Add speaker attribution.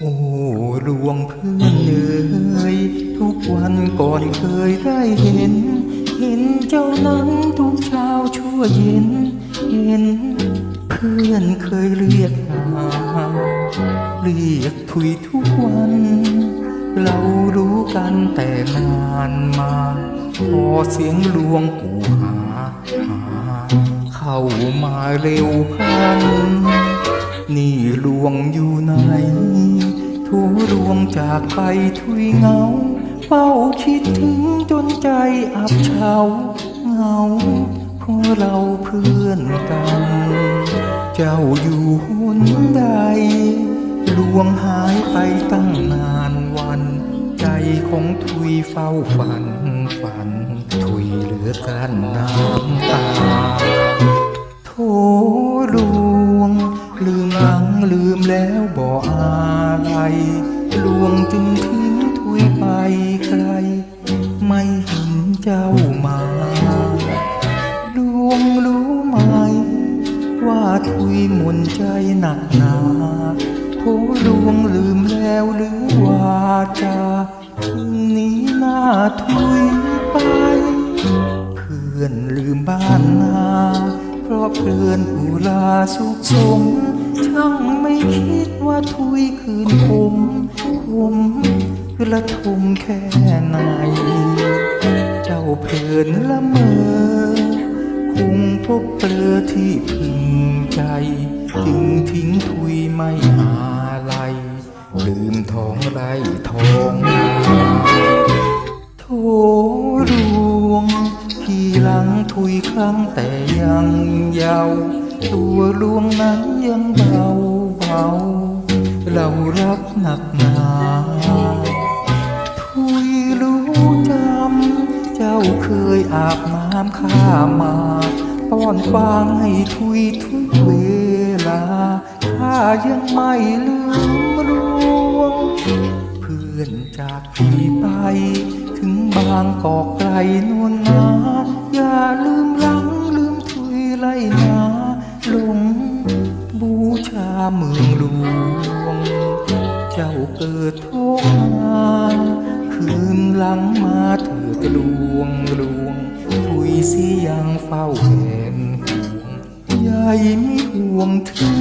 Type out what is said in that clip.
Speaker 1: โอ้ลวงเพื่อนเอ่ยทุกวันก่อนเคยได้เห็น เห็นเจ้านั้นทุกเช้าชั่วเย็น เห็น เพื่อนเคยเรียกหาเรียกถุยทุกวัน เรารู้กันแต่นานมาพอเสียงลวงกูหาหา เข้ามาเร็วพัน นี่หลวงอยู่ไหนทูรวงจากไปทุยเหงาเฝ้าคิดถึงจนใจอับเฉาเหงาเพราะเราเพื่อนกัน เจ้าอยู่หนใดหลวงหายไปตั้งนานวัน ใจของทุยเฝ้าฝันฝัน ทุยเหลือกันน้ำตา ลืมหลังลืมแล้วบอกอะไรลวงจึงทิ้งทุยไปไกล ไม่เห็นเจ้ามาลวงรู้ไหม ว่าทุยหมนใจหนักหนาโถหลวงลืมแล้วหรือว่าจะทิ้งนี้หน้าทุยไป เพื่อนลืมบ้านนาเพราะเพื่อนอุราสุขสม ช่างไม่คิดว่าทุยคืนผมผมละทมแค่ไหน เจ้าเพลินละเมอ คงพบเปลือที่พึงใจ จึงทิ้งทุยไม่อะไรลืมท้องไรท้องนาโถหลวงพี่หลังทุยครั้งแต่ยังเยาว์ ตัวลวงนั้นยังเบาเบาเรารักหนักหนาทุยรู้จำเจ้าเคยอาบน้ำข้ามาป้อนฟางให้ทุยทุกเวลาข้ายังไม่ลืมรวง เพื่อนจากพี่ไป ถึงบางกอกไกลนวลนาอย่าลืมาเมืองหลวง เจ้าเกิดโทษมาคืนหลังมาเถิดลวงลวง ถุยสียังเฝ้าแหนห่วง ใหญ่ไม่ห่วงถึง